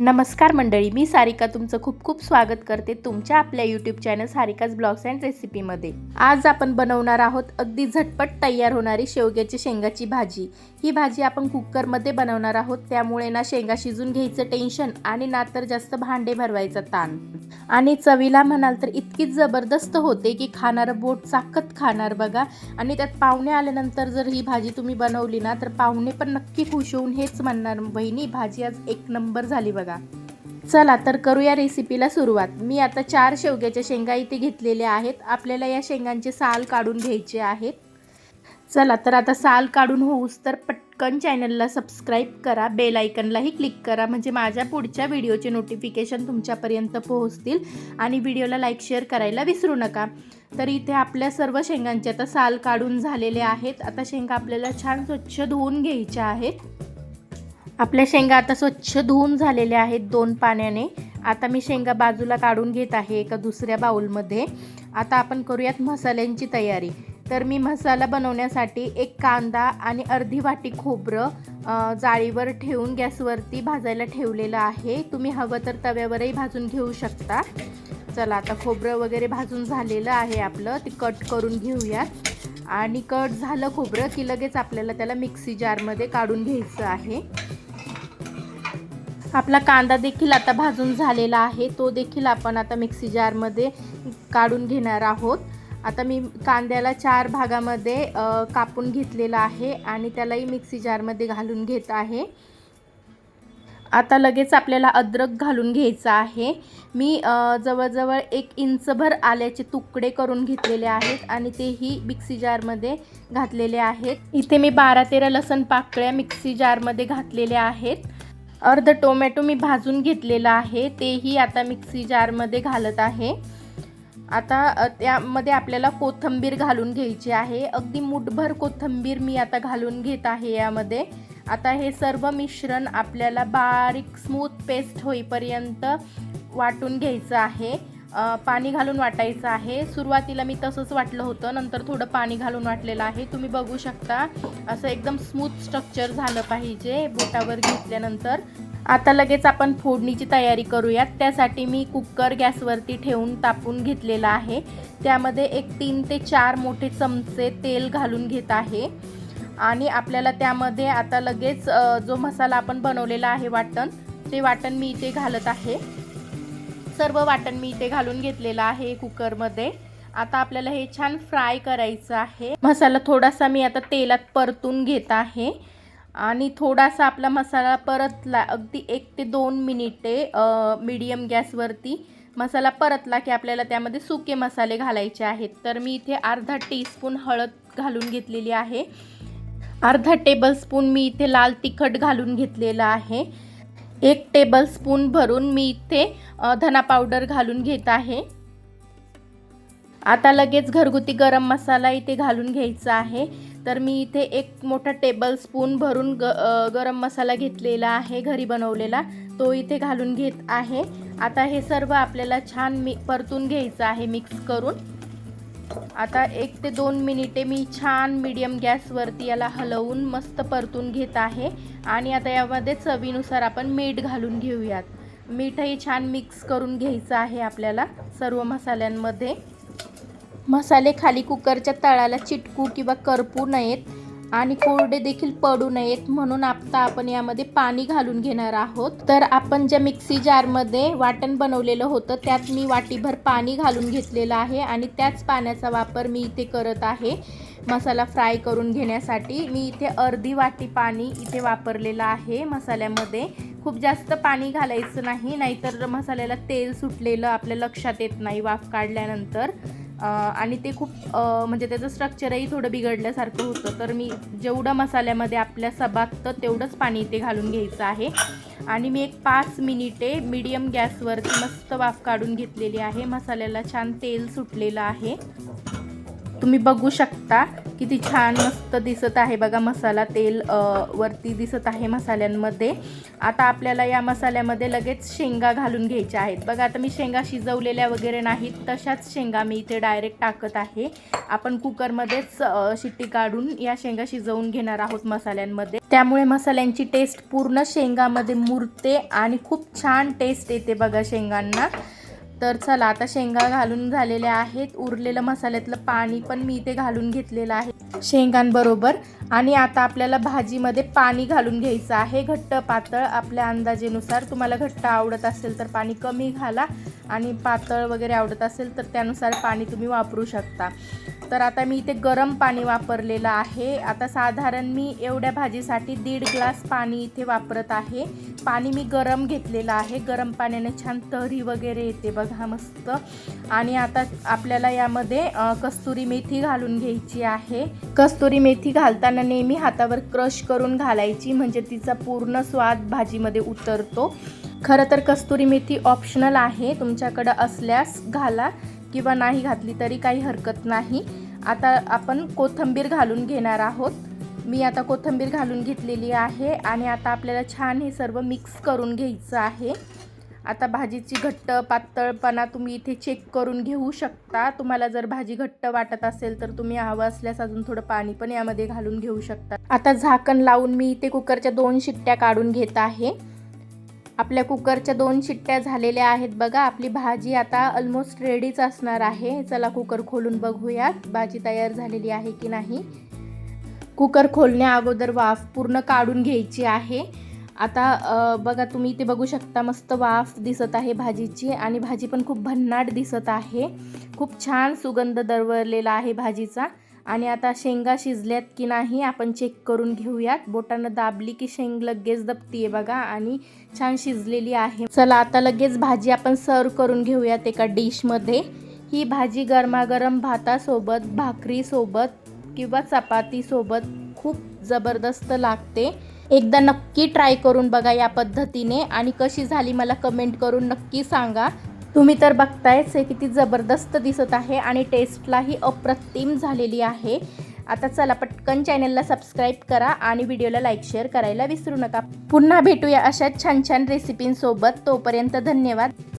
नमस्कार मंडळी मी सारिका तुमचं खूप खूप स्वागत करते तुमच्या आपल्या YouTube channel Sarika's blogs and रेसिपीमध्ये आज आपण बनवणार आहोत अगदी झटपट तयार होणारी शेवग्याची शेंगाची भाजी. ही भाजी आपण कुकरमध्ये बनवणार आहोत त्यामुळे ना शेंगा शिजून घ्यायचं टेन्शन आणि ना तर जास्त भांडे भरवायचा ताण. आणि चवीला म्हणाल तर इतकीच जबरदस्त होते की खाणारं बोट चाकत खाणार बघा. आणि त्यात पाहुणे आल्यानंतर जर ही भाजी तुम्ही बनवली ना तर पाहुणे पण नक्की खुश होऊन हेच म्हणणार बहिणी भाजी आज एक नंबर झाली बघा. चला तर करूया रेसिपीला सुरुवात. मी आता चार शेवग्याच्या शेंगा इथे घेतलेल्या आहेत. आपल्याला या शेंगांचे साल काढून घ्यायचे आहेत. चला तर आता साल काढून होऊस तर पटकन चॅनलला सबस्क्राईब करा. बेल आयकनलाही क्लिक करा. म्हणजे माझ्या पुढच्या व्हिडिओचे नोटिफिकेशन तुमच्यापर्यंत पोहोचतील. आणि व्हिडिओला लाईक शेअर करायला विसरू नका. तर इथे आपल्या सर्व शेंगांचे आता साल काढून झालेले आहेत. आता शेंगा आपल्याला छान स्वच्छ धुवून घ्यायच्या आहेत. आपल्या शेंगा आता स्वच्छ धुवून झालेल्या आहेत दोन पाण्याने. आता मी शेंगा बाजूला काढून घेत आहे एका दुसऱ्या बाऊलमध्ये आता आपण करूयात मसाल्यांची तयारी. तर मी मसाला बनवण्यासाठी एक कांदा आणि अर्धी वाटी खोबरं जाळीवर ठेवून गॅसवरती भाजायला ठेवलेलं आहे. तुम्ही हवं तर तव्यावरही भाजून घेऊ शकता. चला आता खोबरं वगैरे भाजून झालेलं आहे आपलं. ते कट करून घेऊयात. आणि कट झालं खोबरं की लगेच आपल्याला त्याला मिक्सी जारमध्ये काढून घ्यायचं आहे. आपला कांदा देखील आता भाजून झालेला आहे. तो देखील आपण आता मिक्सी जारमध्ये काढून घेणार आहोत. आता मी कांद्याला चार भागामध्ये कापून घेतलेला आहे आणि त्यालाही मिक्सी जारमध्ये घालून घेत आहे. आता लगेच आपल्याला अद्रक घालून घ्यायचं आहे. मी जवळजवळ एक इंचभर आल्याचे तुकडे करून घेतलेले आहेत आणि तेही मिक्सी जारमध्ये घातलेले आहेत. इथे मी बारा तेरा लसण पाकळ्या मिक्सी जारमध्ये घातलेल्या आहेत. अर्ध टोमॅटो मी भाजून घेतलेला आहे तेही आता मिक्सी जारमध्ये घालत आहे. आता त्यामध्ये आपल्याला कोथिंबीर घालून घ्यायची आहे. अगदी मुठभर कोथिंबीर मी आता घालून घेत आहे यामध्ये. आता हे सर्व मिश्रण आपल्याला बारीक स्मूथ पेस्ट होईपर्यंत वाटून घ्यायचं आहे. पाणी घालून वाटायचं आहे. सुरुवातीला मी तसंच वाटलं होतं. नंतर थोडं पाणी घालून वाटलेलं आहे. तुम्ही बघू शकता. असं एकदम स्मूथ स्ट्रक्चर झालं पाहिजे बोटावर घेतल्यानंतर. आता लगेच आपण फोडणीची तयारी करूयात. त्यासाठी मी कुकर गॅसवरती ठेवून तापून घेतलेला आहे. त्यामध्ये एक तीन ते चार मोठे चमचे तेल घालून घेत आहे. आणि आपल्याला त्यामध्ये आता लगेच जो मसाला आपण बनवलेला आहे वाटण ते वाटण मी इथे घालत आहे. सर्व वाटण मी इथे घालून घेतलेलं आहे कुकरमध्ये. आता आपल्याला हे छान फ्राय करायचं आहे. मसाला थोडासा मी आता तेलात परतून घेत आहे. आणि थोडासा आपला मसाला परतला अगदी एक ते दोन मिनिटे मीडियम गॅसवरती मसाला परतला की आपल्याला त्यामध्ये सुके मसाले घालायचे आहेत. तर मी इथे अर्धा टीस्पून हळद घालून घेतलेली आहे. अर्धा टेबलस्पून मी इथे लाल तिखट घालून घेतलेलं आहे. एक टेबलस्पून भरून मी इथे धना पावडर घालून घेत आहे. आता लगेच घरगुती गरम मसाला इथे घालून घ्यायचा आहे. तर मी इथे एक मोठा टेबल स्पून भरून ग गरम मसाला घेतलेला आहे घरी बनवलेला. तो इथे घालून घेत आहे. आता हे सर्व आपल्याला छान मी परतून घ्यायचं आहे मिक्स करून. आता एक ते दोन मिनिटे मी छान मीडियम गॅसवरती याला हलवून मस्त परतून घेत आहे. आणि आता यामध्ये चवीनुसार आपण मीठ घालून घेऊयात. मीठही छान मिक्स करून घ्यायचं आहे आपल्याला सर्व मसाल्यांमध्ये. मसाले खाली कुकरच्या तळाला चिटकू किंवा करपू नयेत. आणि कोरडे देखील पडू नयेत म्हणून आता आपण यामध्ये पाणी घालून घेणार आहोत. तर आपण ज्या मिक्सी जारमध्ये वाटण बनवलेलं होतं त्यात मी वाटीभर पाणी घालून घेतलेलं आहे आणि त्याच पाण्याचा वापर मी इथे करत आहे. मसाला फ्राय करून घेण्यासाठी मी इथे अर्धी वाटी पाणी इथे वापरलेलं आहे मसाल्यामध्ये. खूप जास्त पाणी घालायचं नाही नाहीतर मसाल्याला तेल सुटलेलं आपल्या लक्षात येत नाही वाफ काढल्यानंतर. आणि ते खूप म्हणजे त्याचं स्ट्रक्चरही थोडं बिघडल्यासारखं होतं. तर मी जेवढं मसाल्यामध्ये आपल्या सबागतं तेवढंच पाणी इथे घालून घ्यायचं आहे. आणि मी एक पाच मिनिटे मीडियम गॅसवरती मस्त वाफ काढून घेतलेली आहे. मसाल्याला छान तेल सुटलेलं आहे. तुम्ही बघू शकता किती छान मस्त दिसत आहे बघा मसाला तेल वरती दिसत आहे मसाल्यांमध्ये. आता आपल्याला या मसाल्यामध्ये लगेच शेंगा घालून घ्यायच्या आहेत. बघा आता मी शेंगा शिजवलेल्या वगैरे नाहीत तशाच शेंगा मी इथे डायरेक्ट टाकत आहे. आपण कुकरमध्येच शिट्टी काढून या शेंगा शिजवून घेणार आहोत मसाल्यांमध्ये. त्यामुळे मसाल्यांची टेस्ट पूर्ण शेंगामध्ये मुरते आणि खूप छान टेस्ट येते बघा शेंगांना. तर चला आता शेंगा घालून झालेल्या आहेत. उरलेलं मसाल्यातलं पाणी पण मी इथे घालून घेतलेलं आहे शेंगांबरोबर. आणि आता आपल्याला भाजीमध्ये पाणी घालून घ्यायचं आहे. घट्ट पातळ आपल्या अंदाजेनुसार. तुम्हाला घट्ट आवडत असेल तर पाणी कमी घाला. आणि पातळ वगैरे आवडत असेल तर त्यानुसार पाणी तुम्ही वापरू शकता. तर आता मी इथे गरम पाणी वापरलेलं आहे. आता साधारण मी एवढ्या भाजीसाठी दीड ग्लास पाणी इथे वापरत आहे. पाणी मी गरम घेतलेलं आहे. गरम पाण्याने छान तरी वगैरे येते बघा मस्त. आणि आता आपल्याला यामध्ये कस्तुरी मेथी घालून घ्यायची आहे. कस्तुरी मेथी घालताना नेहमी हातावर क्रश करून घालायची म्हणजे तिचा पूर्ण स्वाद भाजीमध्ये उतरतो. खरं तर कस्तुरी मेथी ऑप्शनल आहे. तुमच्याकडं असल्यास घाला. किंवा नाही घातली तरी काही हरकत नाही. आता आपण कोथिंबीर घालून घेणार आहोत. मी आता कोथिंबीर घालून घेतलेली आहे आणि आता आपल्याला छान हे सर्व मिक्स करून घ्यायचं आहे. आता भाजीची घट्ट पातळपणा तुम्ही इथे चेक करून घेऊ शकता. तुम्हाला जर भाजी घट्ट वाटत असेल तर तुम्ही हवं असल्यास अजून थोडं पाणी पण यामध्ये घालून घेऊ शकता. आता झाकण लावून मी इथे कुकरच्या दोन शिट्ट्या काढून घेत आहे. आपल्या कुकरच्या दोन शिट्ट्या झालेल्या आहेत बघा. आपली भाजी आता ऑलमोस्ट रेडीच असणार आहे. चला कुकर खोलून बघूयात भाजी तयार झालेली आहे की नाही. कुकर खोलण्या अगोदर वाफ पूर्ण काढून घ्यायची आहे. आता बघा तुम्ही इथे बघू शकता मस्त वाफ दिसत आहे भाजीची आणि भाजी पण खूप भन्नाट दिसत आहे. खूप छान सुगंध दरवळलेला आहे भाजीचा. आणि आता शेंगा शिजल्यात की नाही आपण चेक करून घेऊयात. बोटानं दाबली की शेंग लगेच दबतीये बघा आणि छान शिजलेली आहे. चला आता लगेच भाजी आपण सर्व करून घेऊयात एका डिशमध्ये ही भाजी गरमागरम भातासोबत भाकरीसोबत किंवा चपातीसोबत खूप जबरदस्त लागते. एकदा नक्की ट्राय करून बघा या पद्धतीने. आणि कशी झाली मला कमेंट करून नक्की सांगा. तुम्ही तर बघतायच हे किती जबरदस्त दिसत आहे आणि टेस्टलाही अप्रतिम झालेली आहे. आता चला पटकन चॅनलला सबस्क्राईब करा आणि व्हिडिओला लाईक शेअर करायला विसरू नका. पुन्हा भेटूया अशाच छान छान रेसिपींसोबत. तोपर्यंत धन्यवाद.